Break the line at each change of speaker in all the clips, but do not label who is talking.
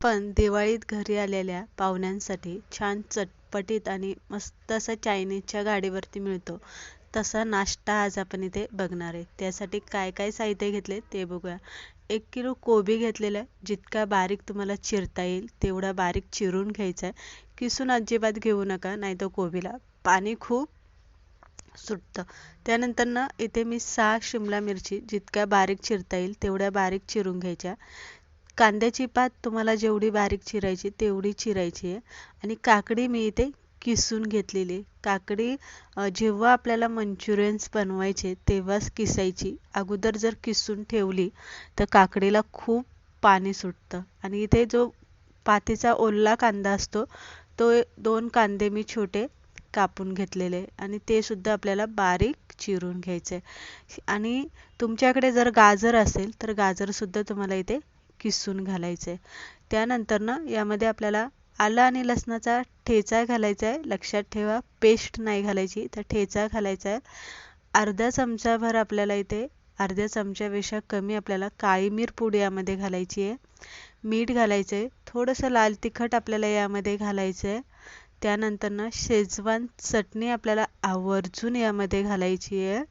पण दिवाळीत घरी आलेल्या पाहुण्यांसाठी छान चटपटीत आणि मस्त असा चायनीजच्या गाडीवरती मिळतो. तसा नाश्ता आज आपण इथे बघणार आहे. त्यासाठी काय काय साहित्य घेतले ते बघूया. एक किलो कोबी घेतलेला आहे. जितका बारीक तुम्हाला चिरता येईल तेवढा बारीक चिरून घ्यायचा आहे. किसून अजिबात घेऊ नका नाही तर कोबीला. पाणी खूप सुटतं. त्यानंतर ना इथे मी सहा शिमला मिरची जितक्या बारीक चिरता येईल तेवढ्या बारीक चिरून घ्यायच्या. कांद्याची पात तुम्हाला जेवढी बारीक चिरायची तेवढी चिरायची आहे. आणि काकडी मी इथे किसून घेतलेली काकडी जेव्हा आपल्याला मंचुरियन्स बनवायचे तेव्हाच किसायची. अगोदर जर किसून ठेवली तर काकडीला खूप पाणी सुटतं. आणि इथे जो पातीचा ओल्ला कांदा असतो तो दोन कांदे मी छोटे कापून घेतलेले आणि ते सुद्धा आपल्याला बारीक चिरून घ्यायचे आणि तुमच्याकडे जर गाजर असेल तर गाजरसुद्धा तुम्हाला इथे किसून घालायचं आहे त्यानंतर ना यामध्ये आपल्याला आलं आणि लसणाचा ठेचा घालायचा आहे लक्षात ठेवा पेस्ट नाही घालायची तर ठेचा घालायचा आहे अर्धा चमचाभर आपल्याला इथे अर्ध्या चमच्यापेक्षा कमी आपल्याला काळी मिर पूड यामध्ये घालायची आहे मीठ घालायचं आहे थोडंसं लाल तिखट आपल्याला यामध्ये घालायचं आहे त्यानंतर ना शेजवान चटणी आपल्याला आवर्जून यामध्ये घालायची आहे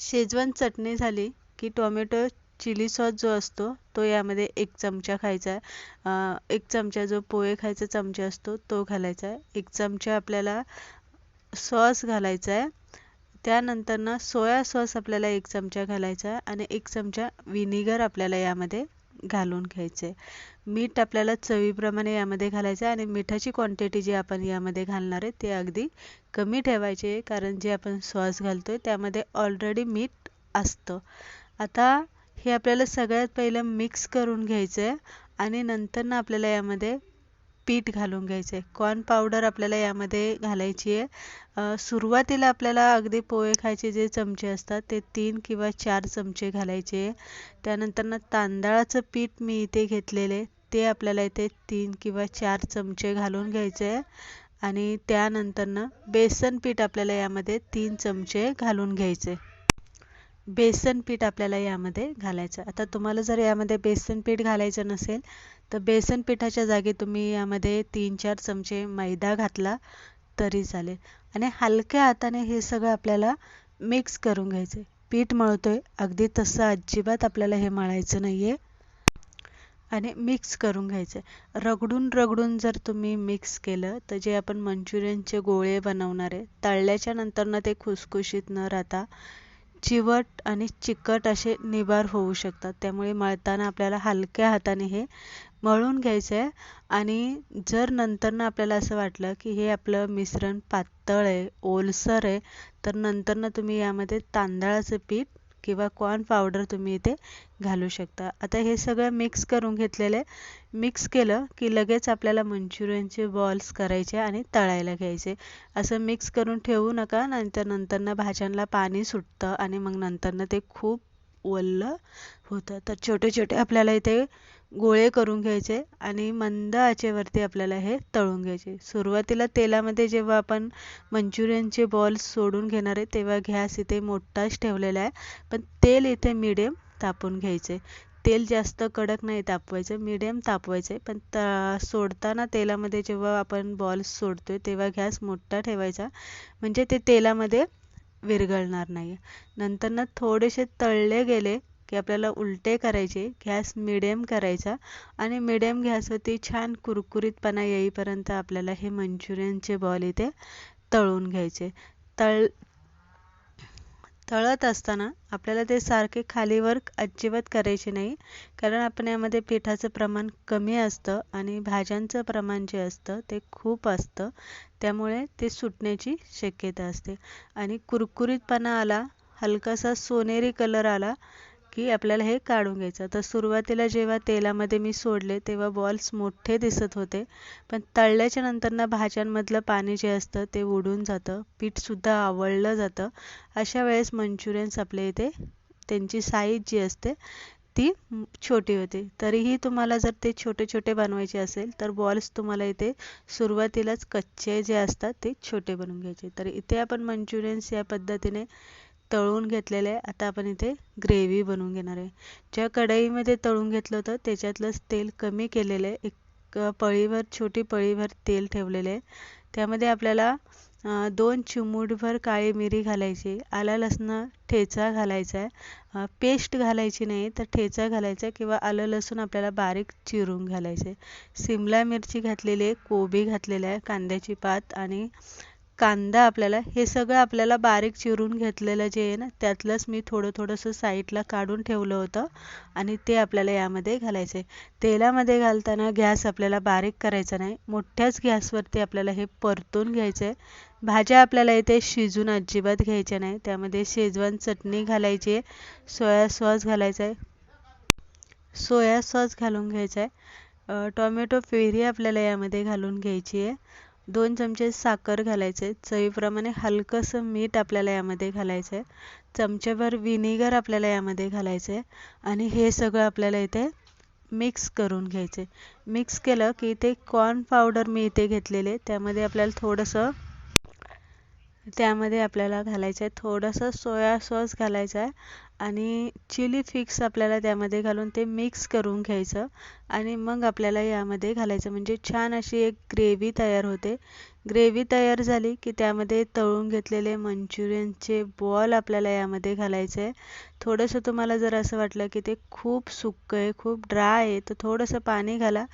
शेजवान चटणी झाली की टोमॅटो चिली सॉस जो असतो तो यामध्ये एक चमचा खायचा आहे. एक चमचा जो पोहे खायचा चमचा असतो तो घालायचा आहे. एक चमचा आपल्याला सॉस घालायचा आहे. त्यानंतर ना सोया सॉस आपल्याला एक चमचा घालायचा आहे आणि एक चमचा विनिगर आपल्याला यामध्ये घालून घ्यायचे मीठ आपल्याला चवीप्रमाणे यामध्ये घालायचं आहे आणि मिठाची क्वांटिटी जी आपण यामध्ये घालणार आहे ते अगदी कमी ठेवायची आहे. कारण जे आपण सॉस घालतो आहे त्यामध्ये ऑलरेडी मीठ असतं. आता हे आपल्याला सगळ्यात पहिलं मिक्स करून घ्यायचं आहे आणि नंतर ना आपल्याला यामध्ये पीठ घालून घ्यायचं आहे कॉर्न पावडर आपल्याला यामध्ये घालायची आहे सुरुवातीला आपल्याला अगदी पोहे खायचे जे चमचे असतात ते तीन किंवा चार चमचे घालायचे. त्यानंतर ना तांदळाचं पीठ मी इथे घेतलेले ते आपल्याला इथे तीन किंवा चार चमचे घालून घ्यायचे आहे आणि त्यानंतर ना बेसन पीठ आपल्याला यामध्ये तीन चमचे घालून घ्यायचे बेसन पीठ आपल्याला यामध्ये घालायचं. आता तुम्हाला जर यामध्ये बेसन पीठ घालायचं नसेल तर बेसन पिठाच्या जागी तुम्ही यामध्ये तीन चार चमचे मैदा घातला तरी चालेल. आणि हलक्या हाताने हे सगळं आपल्याला मिक्स करून घ्यायचं पीठ मळतोय. अगदी तसं अजिबात आपल्याला हे मळायचं नाही आहे आणि मिक्स करून घ्यायचं रगडून रगडून जर तुम्ही मिक्स केलं तर जे आपण मंचुरियनचे गोळे बनवणार आहे तळल्याच्या नंतर ना ते खुसखुशीत न राहता चिवट आणि चिकट असे निबार होऊ शकतात. त्यामुळे मळताना आपल्याला हलक्या हाताने हे मळून घ्यायचं आहे. आणि जर नंतरनं आपल्याला असं वाटलं की हे आपलं मिश्रण पातळ आहे ओलसर आहे तर नंतरनं तुम्ही यामध्ये तांदळाचं पीठ किंवा कॉर्न पावडर तुम्ही इथे घालू शकता. आता हे सगळं मिक्स करून घेतलेलं मिक्स केलं की लगेच आपल्याला मंचुरियनचे बॉल्स करायचे आणि तळायला घ्यायचे. असं मिक्स करून ठेवू नका नंतर नंतरनं भाज्यांना पाणी सुटतं आणि मग नंतरनं ते खूप ओलं होतं. तर छोटे छोटे आपल्याला इथे गोळे करून घ्यायचे आणि मंद आचेवरती आपल्याला हे तळून घ्यायचे. सुरुवातीला तेलामध्ये जेव्हा आपण मंचुरियनचे बॉल्स सोडून घेणार आहे तेव्हा गॅस इथे मोठाच ठेवलेला आहे. पण तेल इथे मिडियम तापून घ्यायचे. तेल जास्त कडक नाही तापवायचं मिडियम तापवायचं. पण ता सोडताना तेलामध्ये जेव्हा आपण बॉल्स सोडतोय तेव्हा गॅस मोठा ठेवायचा. म्हणजे ते तेलामध्ये विरघळणार नाही नंतर ना थोडेसे तळले गेले की आपल्याला उलटे करायचे गॅस मिडियम करायचा आणि मिडियम गॅसवरती छान कुरकुरीतपणा येईपर्यंत आपल्याला हे मंचुरियनचे बॉल इथे तळून घ्यायचे. तळ तळत असताना आपल्याला ते सारखे खालीवर अजिबात करायचे नाही. कारण आपण यामध्ये पिठाचं प्रमाण कमी असतं आणि भाज्यांचं प्रमाण जे असतं ते खूप असतं. त्यामुळे ते सुटण्याची शक्यता असते. आणि कुरकुरीतपणा आला हलकासा सोनेरी कलर आला की आपल्याला हे काढून घ्यायचं. तर सुरुवातीला जेव्हा तेलामध्ये मी सोडले तेव्हा बॉल्स मोठे दिसत होते. पण तळल्याच्या नंतर ना भाज्यांमधलं पाणी जे असतं ते उडून जातं. पीठसुद्धा आवळलं जातं. अशा वेळेस मंचुरियन्स आपल्या इथे त्यांची साईज जी असते ती छोटी होते. तरीही तुम्हाला जर ते छोटे छोटे बनवायचे असेल तर बॉल्स तुम्हाला इथे सुरुवातीलाच कच्चे जे असतात ते छोटे बनवून घ्यायचे. तर इथे आपण मंचुरियन्स या पद्धतीने तळून घेतलेलं आहे. आता आपण इथे ग्रेव्ही बनवून घेणार आहे. ज्या कढईमध्ये तळून घेतलं होतं त्याच्यातलंच तेल कमी केलेलं आहे. एक पळीभर छोटी पळीभर तेल ठेवलेलं आहे. त्यामध्ये आपल्याला दोन चिमूटभर काळी मिरी घालायची आला लसण ठेचा घालायचा आहे. पेस्ट घालायची नाही तर ठेचा घालायचा किंवा आलं लसूण आपल्याला बारीक चिरून घालायचं आहे. सिमला मिरची घातलेली आहे कोबी घातलेला आहे कांद्याची पात आणि कांदा आपल्याला हे सगळं आपल्याला बारीक चिरून घेतलेलं जे आहे ना त्यातलंच मी थोडं थोडंसं साईडला काढून ठेवलं होतं आणि ते आपल्याला यामध्ये घालायचं आहे तेलामध्ये घालताना गॅस आपल्याला बारीक करायचा नाही. मोठ्याच गॅसवरती आपल्याला हे परतून घ्यायचं आहे भाज्या आपल्याला इथे शिजून अजिबात घ्यायच्या नाही. त्यामध्ये शेजवान चटणी घालायची आहे सोया सॉस घालायचा आहे. सोया सॉस घालून घ्यायचा आहे. टॉमॅटो प्युरी आपल्याला यामध्ये घालून घ्यायची आहे. दोन चमचे साखर घालायचे. चवीप्रमाणे हलकंसं मीठ आपल्याला यामध्ये घालायचं आहे चमचेभर विनेगर आपल्याला यामध्ये घालायचं आहे आणि हे सगळं आपल्याला इथे मिक्स करून घ्यायचे मिक्स केलं की इथे कॉर्न पावडर मी इथे घेतलेले त्यामध्ये आपल्याला थोडंसं त्यामध्ये आपल्याला घालायचं आहे थोडंसं सोया सॉस घालायचा आहे आणि चिली फिक्स आपल्याला त्यामध्ये घालून ते मिक्स करून घ्यायचं आणि मग आपल्याला यामध्ये घालायचं म्हणजे छान अशी एक ग्रेव्ही तयार होते. ग्रेव्ही तयार झाली की त्यामध्ये तळून घेतलेले मंचुरियनचे बॉल आपल्याला यामध्ये घालायचे आहे थोडंसं तुम्हाला जर असं वाटलं की ते खूप सुक्कं आहे खूप ड्राय आहे तर थोडंसं पाणी घाला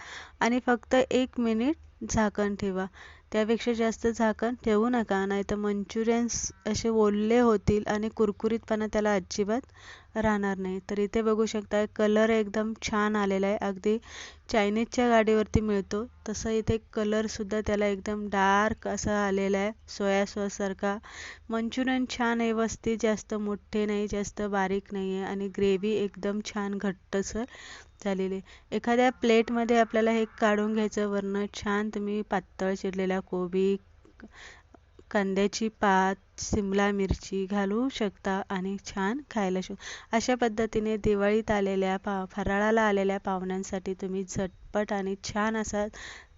आणि फक्त एक मिनिट झाकण ठेवा. त्यापेक्षा जास्त झाकण ठेवू नका. नाही तर मंचुरियन्स असे ओले होतील आणि कुरकुरीतपणा त्याला अजिबात राहणार नाही. तर इथे बघू शकता कलर एकदम छान आलेला आहे. अगदी चायनीजच्या गाडीवरती मिळतो. तसं इथे कलरसुद्धा त्याला एकदम डार्क असा आलेला आहे. सोया सॉससारखा मंचुरियन छान व्यवस्थित जास्त मोठे नाही जास्त बारीक नाही आहे आणि ग्रेव्ही एकदम छान घट्टसर झालेली एखाद्या प्लेटमध्ये आपल्याला हे काढून घ्यायचं वरनं छान तुम्ही पातळ चिरलेला कोबी कांद्याची पात सिमला मिरची घालू शकता आणि छान खायला शक अशा पद्धतीने दिवाळीत आलेल्या पा फराळाला आलेल्या पाहुण्यांसाठी तुम्ही झटपट आणि छान असा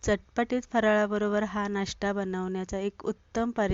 चटपटीत फराळाबरोबर हा नाश्ता बनवण्याचा एक उत्तम पर्याय